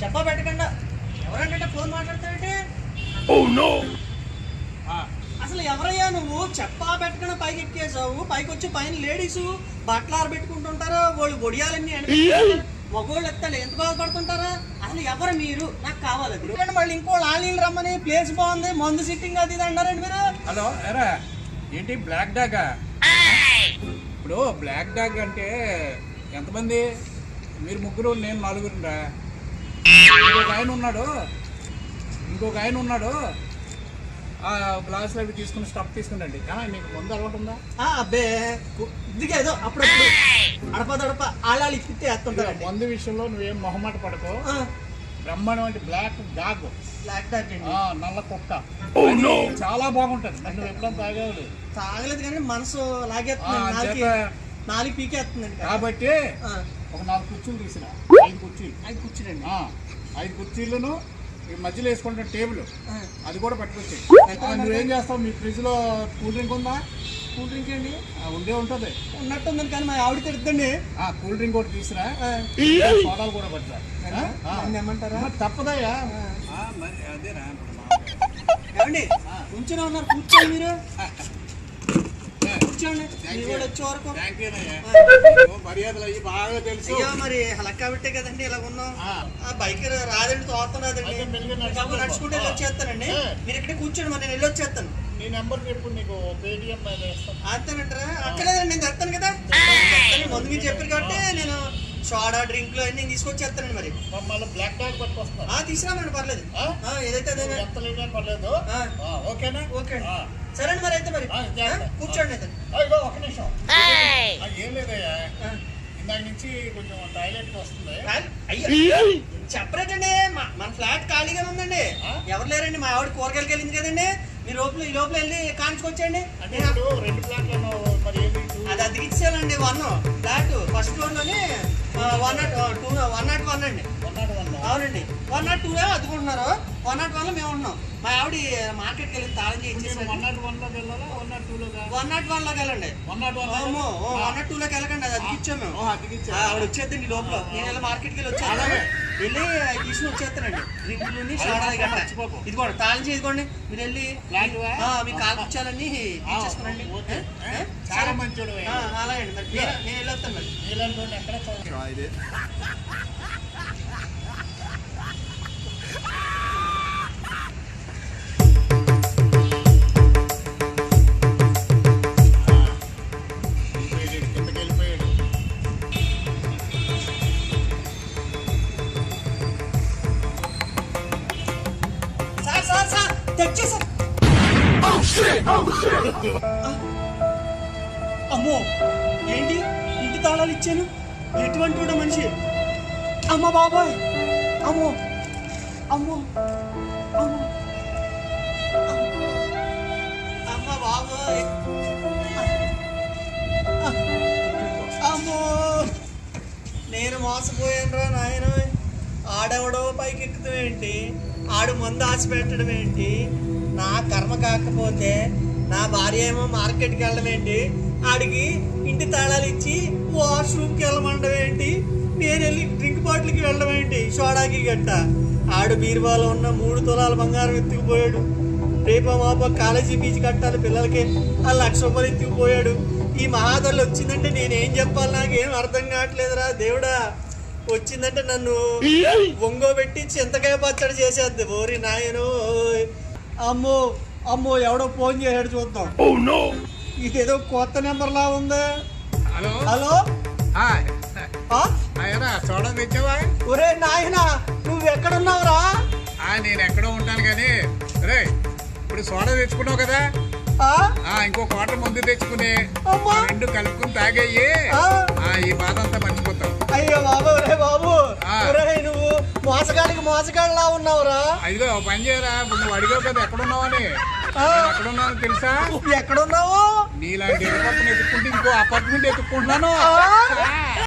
చెప్ప పెట్టకుండా ఎవరంటే ఫోన్ మాట్లాడతావంటే అసలు ఎవరయ్యా నువ్వు? చెప్పా పెట్టకుండా పైకి ఎక్కేసావు పైకి వచ్చి పైన లేడీస్ బట్టలారు పెట్టుకుంటుంటారా వాళ్ళు ఒడియాలన్నీ మగోళ్ళు ఎత్తాలి ఎంత బాధపడుతుంటారా? అసలు ఎవరు మీరు? నాకు కావాలి అది. మళ్ళీ ఇంకో ఆలీలు రమ్మని. ప్లేస్ బాగుంది. మందు సిట్టింగ్ అది ఇది అన్నారండి మీరు? హలో ఎరా ఏంటి బ్లాక్ డాగ్ ఇప్పుడు బ్లాక్ డాగ్ అంటే ఎంతమంది? మీరు ముగ్గురు నేను నలుగురురా ఇంకొక ఆయన ఉన్నాడు. ఇంకొక ఆయన ఉన్నాడు. ఆ గ్లాసులు అవి తీసుకుని స్టఫ్ తీసుకునండి కానీ మీకు ముందు అలవాటు ఉందా? ఆ, అబ్బే. ఇదిగా ఏదో అప్పుడప్పుడు అడప దడప ఆళ్ళాళ్ళు ఇప్పితే వేస్తుంటారండి మందు విషయంలో నువ్వేం మొహమాట పడకో. బ్రహ్మాండం అంటే బ్లాక్ డాగ్ బ్లాక్ డాక్ అండి. ఆ, నల్ల కుక్క. అది చాలా బాగుంటది. నువ్వు ఎప్పుడైనా తాగావు తాగలేదు కానీ మనసు లాగేస్తుంది. నాలుగు పీకేస్తుందండి. కాబట్టి ఆ, ఒక నాలుగు కుర్చీలు తీసిన. ఐదు కుర్చీలు. అది కూర్చునండి ఆ, ఐదు కుర్చీలను ఈ మధ్యలో వేసుకుంటున్న టేబుల్. అది కూడా పట్టుకొచ్చి నువ్వేం చేస్తావు? మీ ఫ్రిడ్జ్లో కూల్ డ్రింక్ ఉందా? కూల్ డ్రింక్ అండి. ఉండే ఉంటది. ఉన్నట్టుందని కానీ మా ఆవిడ తిడుతుంది ఆ కూల్ డ్రింక్ ఒకటి తీసురా. ఆ, సోడాలు కూడా పట్టురా. ఏమంటారా? తప్పదయ్యా. ఏమండి? కూర్చొని ఉన్నారు. కూర్చోండి మీరు. కూర్చోండి. మీ వాడు వచ్చే వరకు. మర్యాదలు అయ్యి బాగా తెలుసు. అయ్యో మరి అలా కాబట్టే కదండి ఇలా ఉన్నాం. ఆ. బైక్ రాదండి మెల్లిగా నడుచుకుంటూ వచ్చేస్తానండి. మీరు ఇక్కడే కూర్చోండి మరి నేను వెళ్ళి వచ్చేస్తాను. నీ నెంబర్ చెప్పు నీకు పేటిఎం అంతేనంటారా అక్కర్లేదండి నేను తెస్తాను కదా. ముందు మీరు చెప్పారు కాబట్టి నేను సోడా డ్రింక్లు అన్ని తీసుకొచ్చేస్తానండి మరి. మళ్ళీ బ్లాక్ డాగ్ పట్టుకొస్తాను. తీసుకురామండి పర్లేదు. ఏదైతే అదే పర్లేదు. ఓకేనా? ఓకే. సరే అండి మరి అయితే మరి. కూర్చోండి అయితే. ఒక నిమిషం. ఏం లేదయ్యా. ఇందాక నుంచి కొంచెం టాయిలెట్ వస్తుంది. అయ్యో చెప్పరేటండి మా- మన ఫ్లాట్ ఖాళీగానే ఉందండి? ఎవరు లేరండి మా ఆవిడ కూరగాయలకి వెళ్ళింది కదండి. మీ లోపల ఈ లోపల వెళ్ళి ఇప్పుడు రెండు టూ అది అద్దెకిచ్చానండి one. Flat first ఫ్లోర్లోనే one nought two one nought one అండి. వన్ నాట్ వన్ అవునండి. వన్ నాట్ టూ అద్దుకుంటున్నారు వన్ నాట్ వన్లో మేము ఉన్నాం మా ఆవిడ మార్కెట్కి వెళ్ళి తాళం చేయించేసి వన్ నాట్ వన్లోకి వెళ్ళాలా? వన్ నాట్ టూ లోకి? వన్ నాట్ వన్లోకి వెళ్ళండి. వన్ నాట్ వన్ అమ్మో వన్ నాట్ టూ లోకి వెళ్ళకండి. అది అద్దెకిచ్చాం మేము. ఆవిడ వచ్చేద్దండి లోపల. నేను ఇలా మార్కెట్కి వెళ్ళి అలాగే. వెళ్ళి తీసుకుని వచ్చేస్తానండి. రిబ్బులు సోడా గట్ట. ఇదిగోండి తాళం చేసుకోండి మీరు వెళ్ళి లాంటివా? ఆ, మీ కాలు. ఏ? ఏ? చాలా మంచోడు ఆ, అలాగే అండి నేను వెళ్ళొస్తాను మరి. సార్ అమ్మో ఏంటి? ఇంటి తాళాలు ఇచ్చాను? ఎటువంటి మనిషి? అమ్మ బాబాయ్! అమ్మో అమ్మో అమ్మో అమ్మ బాబాయ్! అమ్మో నేను మోసపోయాను రా నాయన ఆడెవడో పైకి ఎక్కుతావేంటి ఆడు మందు ఆశ పెట్టడం ఏంటి? నా కర్మ కాకపోతే నా భార్య ఏమో మార్కెట్కి వెళ్ళడం ఏంటి? ఆడికి ఇంటి తాళాలు ఇచ్చి వాష్రూమ్కి వెళ్ళమండడం ఏంటి? నేను వెళ్ళి డ్రింక్ బాటిల్కి వెళ్ళడం ఏంటి? షోడాకి గట్ట. ఆడు బీరువాలో ఉన్న మూడు తులాల బంగారం ఎత్తుకుపోయాడు రేపో మాపో కాలేజీ ఫీజు కట్టాలి పిల్లలకి. ఆ లక్ష రూపాయలు ఎత్తుకుపోయాడు ఈ మహాదళ్ళు వచ్చిందంటే నేనేం చెప్పాలి? నాకేం అర్థం కావట్లేదురా దేవుడా. వచ్చిందంటే నన్ను ఒంగోబెట్టి చింతకాయ పచ్చడి చేసేద్ది. ఓరి నాయను ఓయ్. అమ్మో అమ్మో ఎవడో ఫోన్ చేశాడు చూద్దాం. ఇదేదో కొత్త నెంబర్ లా ఉందా. హలో? హలో? తెచ్చావా? ఒరే నాయనా నువ్వు ఎక్కడున్నావురా? ఆ, నేను ఎక్కడో ఉంటాను కానీ రే ఇప్పుడు సోడా తెచ్చుకున్నావు కదా? ఆ? ఆ ఇంకో క్వార్టర్ ముందు తెచ్చుకుని. రెండు కలుపుకుని? ఆ, ఈ బాధ అంతా మర్చిపోతావు. అయ్యో బాబు ఒరే నువ్వు మోసగాడికి మోసగాడిలా ఉన్నావురా. అదిగో ఓ పని చేయరా. ఇప్పుడు నువ్వు అడిగావు కదా ఎక్కడున్నావని. ఆ. నేను ఎక్కడున్నాను తెలుసా? ఎక్కడున్నావు? నీలాంటి ఎత్తుకుంటే ఇంకో అపార్ట్మెంట్ ఎత్తుకుంటున్నాను ఆ?